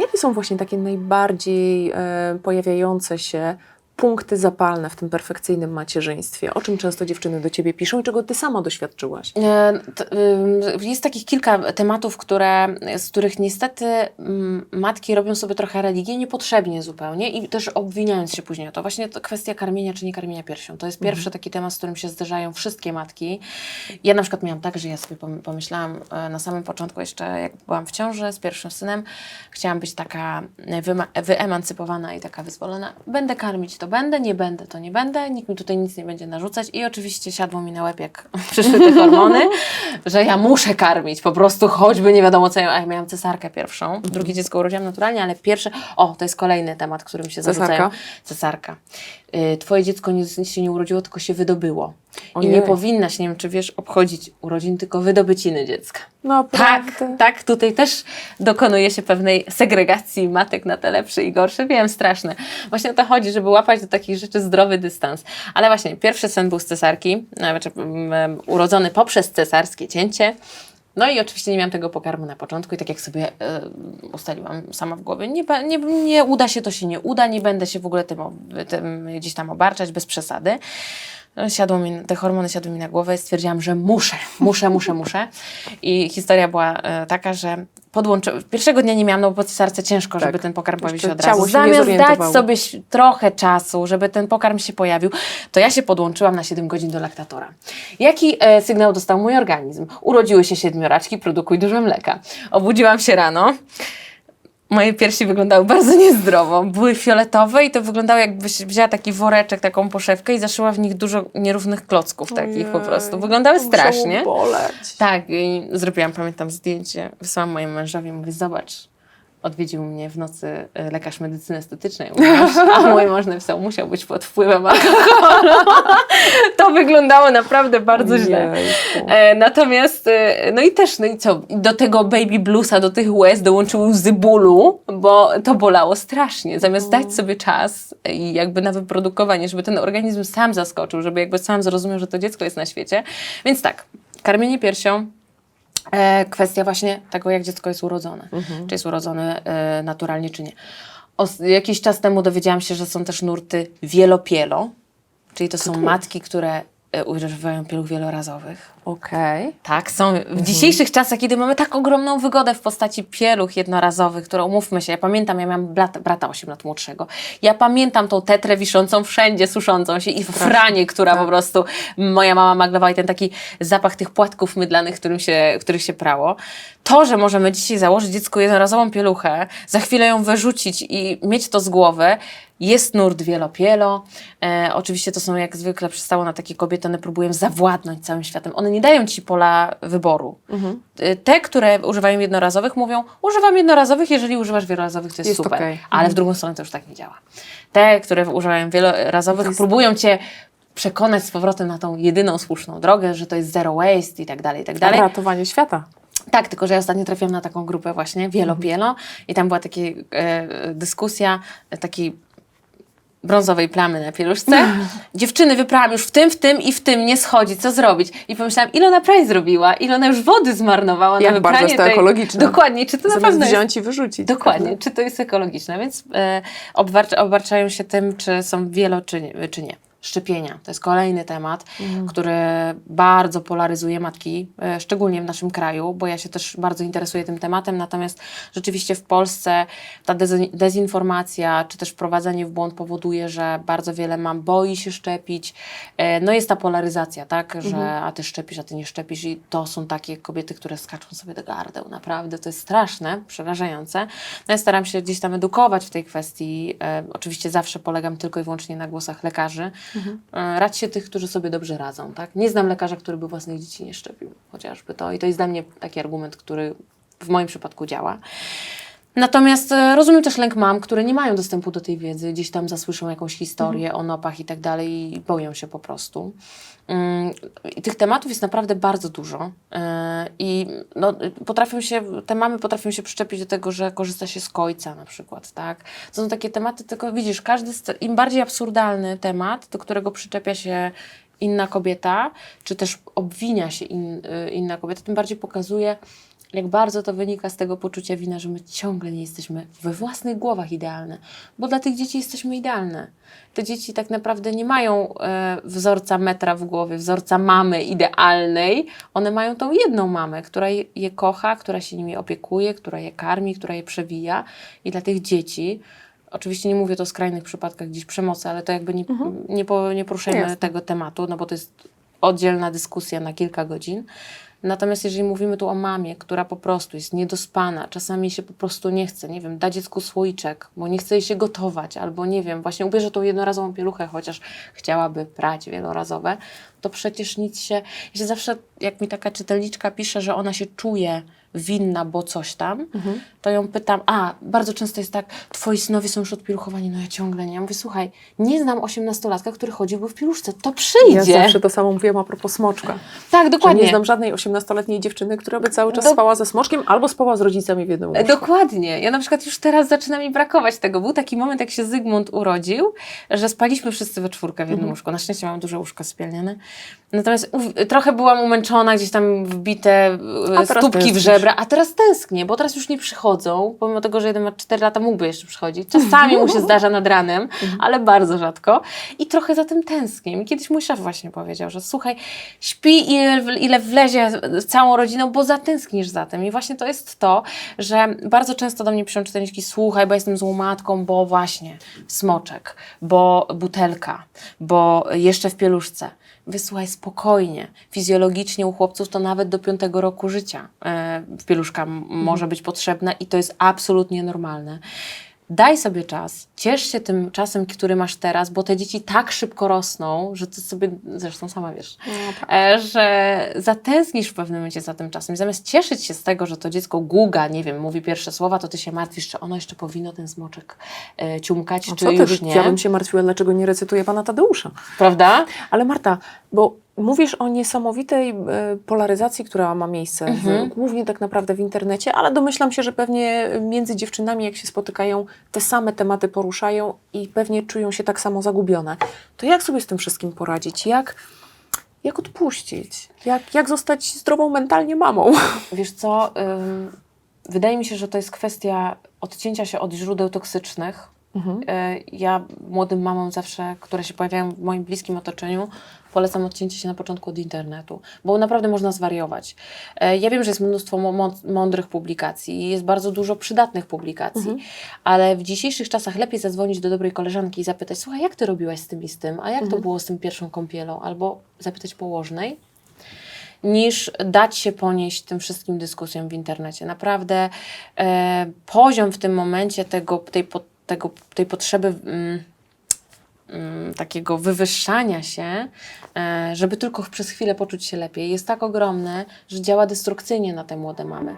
Jakie są właśnie takie najbardziej e, pojawiające się punkty zapalne w tym perfekcyjnym macierzyństwie? O czym często dziewczyny do ciebie piszą i czego ty sama doświadczyłaś? E, ym, Jest takich kilka tematów, które, z których niestety mm, matki robią sobie trochę religię niepotrzebnie zupełnie i też obwiniając się później o to. Właśnie to kwestia karmienia czy nie karmienia piersią. To jest pierwszy taki temat, z którym się zderzają wszystkie matki. Ja na przykład miałam tak, że ja sobie pom- pomyślałam e, na samym początku jeszcze, jak byłam w ciąży z pierwszym synem, chciałam być taka wyma- wyemancypowana i taka wyzwolona. Będę karmić, to będę, nie będę, to nie będę, nikt mi tutaj nic nie będzie narzucać i oczywiście siadło mi na łeb, jak przyszły te hormony, że ja muszę karmić, po prostu choćby nie wiadomo co, ja, a ja miałam cesarkę pierwszą, drugie dziecko urodziłam naturalnie, ale pierwsze, o, to jest kolejny temat, którym się Cesarka? zarzucają. Cesarka. Y, Twoje dziecko nie, się nie urodziło, tylko się wydobyło. I Ojej. nie powinnaś, nie wiem czy wiesz, obchodzić urodzin, tylko wydobyciny dziecka. No, Tak, prawda. tak, tutaj też dokonuje się pewnej segregacji matek na te lepsze i gorsze. Wiem, straszne. Właśnie o to chodzi, żeby łapać do takich rzeczy zdrowy dystans. Ale właśnie, pierwszy sen był z cesarki, znaczy mm, urodzony poprzez cesarskie cięcie. No i oczywiście nie miałam tego pokarmu na początku i tak jak sobie e, ustaliłam sama w głowie, nie, nie, nie uda się, to się nie uda, nie będę się w ogóle tym, tym gdzieś tam obarczać bez przesady. Siadło mi, te hormony siadły mi na głowę i stwierdziłam, że muszę, muszę, muszę, muszę. I historia była e, taka, że podłączy... pierwszego dnia nie miałam, no bo po cesarce ciężko, Tak. żeby ten pokarm pojawił się od razu. się Zamiast dać sobie trochę czasu, żeby ten pokarm się pojawił, to ja się podłączyłam na 7 godzin do laktatora. Jaki e, sygnał dostał mój organizm? Urodziły się siedmioraczki, produkuj dużo mleka. Obudziłam się rano. Moje piersi wyglądały bardzo niezdrowo. Były fioletowe i to wyglądało jakbyś wzięła taki woreczek, taką poszewkę i zaszyła w nich dużo nierównych klocków takich po prostu. Wyglądały strasznie. boleć. Tak, i zrobiłam, pamiętam, zdjęcie, wysłałam mojemu mężowi, mówię, zobacz, odwiedził mnie w nocy e, lekarz medycyny estetycznej, a mój mąż napisał, musiał być pod wpływem alkoholu. to wyglądało naprawdę bardzo źle. E, natomiast, e, no i też, no i co, do tego baby bluesa, do tych łez dołączyły łzy bólu, bo to bolało strasznie. Zamiast dać sobie czas i jakby na wyprodukowanie, żeby ten organizm sam zaskoczył, żeby jakby sam zrozumiał, że to dziecko jest na świecie. Więc tak, karmienie piersią, kwestia właśnie tego, jak dziecko jest urodzone. Czy jest urodzone e, naturalnie, czy nie. Os- jakiś czas temu dowiedziałam się, że są też nurty wielopielo, czyli to są matki, które e, używają pieluch wielorazowych. Okej. Tak, są w dzisiejszych czasach, kiedy mamy tak ogromną wygodę w postaci pieluch jednorazowych, które umówmy się, ja pamiętam, ja miałam brata, brata 8 lat młodszego. Ja pamiętam tą tetrę wiszącą wszędzie, suszącą się i franię, która po prostu moja mama maglowała i ten taki zapach tych płatków mydlanych, którym się, których się prało. To, że możemy dzisiaj założyć dziecku jednorazową pieluchę, za chwilę ją wyrzucić i mieć to z głowy, jest nurt wielopielo. E, oczywiście to są jak zwykle przystało na takie kobiety, one próbują zawładnąć całym światem. One nie dają ci pola wyboru. E, Te, które używają jednorazowych, mówią: Używam jednorazowych, jeżeli używasz wielorazowych, to jest, Jest super. okej. Ale w drugą stronę to już tak nie działa. Te, które używają wielorazowych, próbują cię przekonać z powrotem na tą jedyną słuszną drogę, że to jest zero waste i tak dalej, i tak dalej. Ratowanie świata. Tak, tylko że ja ostatnio trafiłam na taką grupę właśnie, Wielopielo i tam była taka e, dyskusja e, takiej brązowej plamy na pieluszce. Dziewczyny wyprałam już w tym, w tym i w tym, nie schodzi, co zrobić? I pomyślałam, ile ona prawie zrobiła, ile ona już wody zmarnowała Jak na bardzo wypranie jest to tej... ekologiczne. Dokładnie, czy to na Zamiast pewno jest... wziąć i wyrzucić. Dokładnie, czy to jest ekologiczne, więc e, obarczają się tym, czy są wielo, czy nie, czy nie. Szczepienia to jest kolejny temat, który bardzo polaryzuje matki, e, szczególnie w naszym kraju, bo ja się też bardzo interesuję tym tematem. Natomiast rzeczywiście w Polsce ta dezin- dezinformacja, czy też wprowadzenie w błąd powoduje, że bardzo wiele mam boi się szczepić. E, no jest ta polaryzacja, tak, że a ty szczepisz, a ty nie szczepisz, i to są takie kobiety, które skaczą sobie do gardeł. Naprawdę to jest straszne, przerażające. No ja staram się gdzieś tam edukować w tej kwestii. E, oczywiście zawsze polegam tylko i wyłącznie na głosach lekarzy. E, radźcie tych, którzy sobie dobrze radzą. Tak? Nie znam lekarza, który by własnych dzieci nie szczepił, chociażby to. I to jest dla mnie taki argument, który w moim przypadku działa. Natomiast e, rozumiem też lęk mam, które nie mają dostępu do tej wiedzy, gdzieś tam zasłyszą jakąś historię o nopach i tak dalej i boją się po prostu. Mm, tych tematów jest naprawdę bardzo dużo E, i no, potrafią się, te mamy potrafią się przyczepić do tego, że korzysta się z kojca na przykład, tak? To są takie tematy, tylko widzisz, każdy, im bardziej absurdalny temat, do którego przyczepia się inna kobieta, czy też obwinia się in, y, inna kobieta, tym bardziej pokazuje, jak bardzo to wynika z tego poczucia wina, że my ciągle nie jesteśmy we własnych głowach idealne, bo dla tych dzieci jesteśmy idealne. Te dzieci tak naprawdę nie mają e, wzorca metra w głowie, wzorca mamy idealnej. One mają tą jedną mamę, która je, je kocha, która się nimi opiekuje, która je karmi, która je przewija. I dla tych dzieci, oczywiście nie mówię to o skrajnych przypadkach gdzieś przemocy, ale to jakby nie, nie, po, nie poruszajmy Jasne. tego tematu, no bo to jest oddzielna dyskusja na kilka godzin. Natomiast jeżeli mówimy tu o mamie, która po prostu jest niedospana, czasami się po prostu nie chce, nie wiem, da dziecku słoiczek, bo nie chce jej się gotować, albo nie wiem, właśnie ubierze tą jednorazową pieluchę, chociaż chciałaby prać wielorazowe, to przecież nic się... Ja się zawsze, jak mi taka czytelniczka pisze, że ona się czuje winna, bo coś tam, to ją pytam, a, bardzo często jest tak, twoi synowie są już odpieluchowani, no ja ciągle nie. Ja mówię, słuchaj, nie znam osiemnastolatka, który chodziłby w pieluszce, to Ja przyjdzie. zawsze to samo mówiłam a propos smoczka. Tak, Że dokładnie. nie znam żadnej 18-letniej dziewczyny, która by cały czas Do- spała ze smoczkiem albo spała z rodzicami w jednym łóżku. Dokładnie. Ja na przykład już teraz zaczyna mi brakować tego. Był taki moment, jak się Zygmunt urodził, że spaliśmy wszyscy we czwórkę w jednym Mhm. łóżku. Na szczęście mam duże łóżko sypialniane. Natomiast uf, trochę byłam umęczona, gdzieś tam wbite e, A stópki w żebra, a teraz tęsknię, bo teraz już nie przychodzą, pomimo tego, że jeden ma 4 lata, mógłby jeszcze przychodzić. Czasami mu się zdarza nad ranem, Mhm. ale bardzo rzadko. I trochę za tym tęsknię. I kiedyś mój szef właśnie powiedział, że słuchaj, śpi ile, ile wlezie z całą rodziną, bo zatęsknisz za tym. I właśnie to jest to, że bardzo często do mnie piszą czytelniczki, słuchaj, bo jestem złą matką, bo właśnie smoczek, bo butelka, bo jeszcze w pieluszce. Wysłuchaj spokojnie. Fizjologicznie u chłopców to nawet do piątego roku życia e, pieluszka m- może być potrzebna i to jest absolutnie normalne. Daj sobie czas, ciesz się tym czasem, który masz teraz, bo te dzieci tak szybko rosną, że ty sobie, zresztą sama wiesz, e, że zatęsknisz w pewnym momencie za tym czasem. I zamiast cieszyć się z tego, że to dziecko guga, nie wiem, mówi pierwsze słowa, to ty się martwisz, czy ono jeszcze powinno ten smoczek e, ciumkać, No czy co ty, już nie. ja bym się martwiła, dlaczego nie recytuje pana Tadeusza. Prawda? Ale Marta, bo mówisz o niesamowitej e, polaryzacji, która ma miejsce, Mhm. w, głównie tak naprawdę w internecie, ale domyślam się, że pewnie między dziewczynami, jak się spotykają, te same tematy poruszają i pewnie czują się tak samo zagubione. To jak sobie z tym wszystkim poradzić? Jak, jak odpuścić? Jak, jak zostać zdrową mentalnie mamą? Wiesz co, wydaje mi się, że to jest kwestia odcięcia się od źródeł toksycznych. Mhm. E, Ja młodym mamom zawsze, które się pojawiają w moim bliskim otoczeniu, polecam odcięcie się na początku od internetu, bo naprawdę można zwariować. E, Ja wiem, że jest mnóstwo mądrych publikacji i jest bardzo dużo przydatnych publikacji, ale w dzisiejszych czasach lepiej zadzwonić do dobrej koleżanki i zapytać, słuchaj, jak ty robiłaś z tym i z tym, a jak to było z tym pierwszą kąpielą, albo zapytać położnej niż dać się ponieść tym wszystkim dyskusjom w internecie. Naprawdę e, poziom w tym momencie tego, tej, po, tego, tej potrzeby mm, mm, takiego wywyższania się, e, żeby tylko przez chwilę poczuć się lepiej, jest tak ogromny, że działa destrukcyjnie na te młode mamy.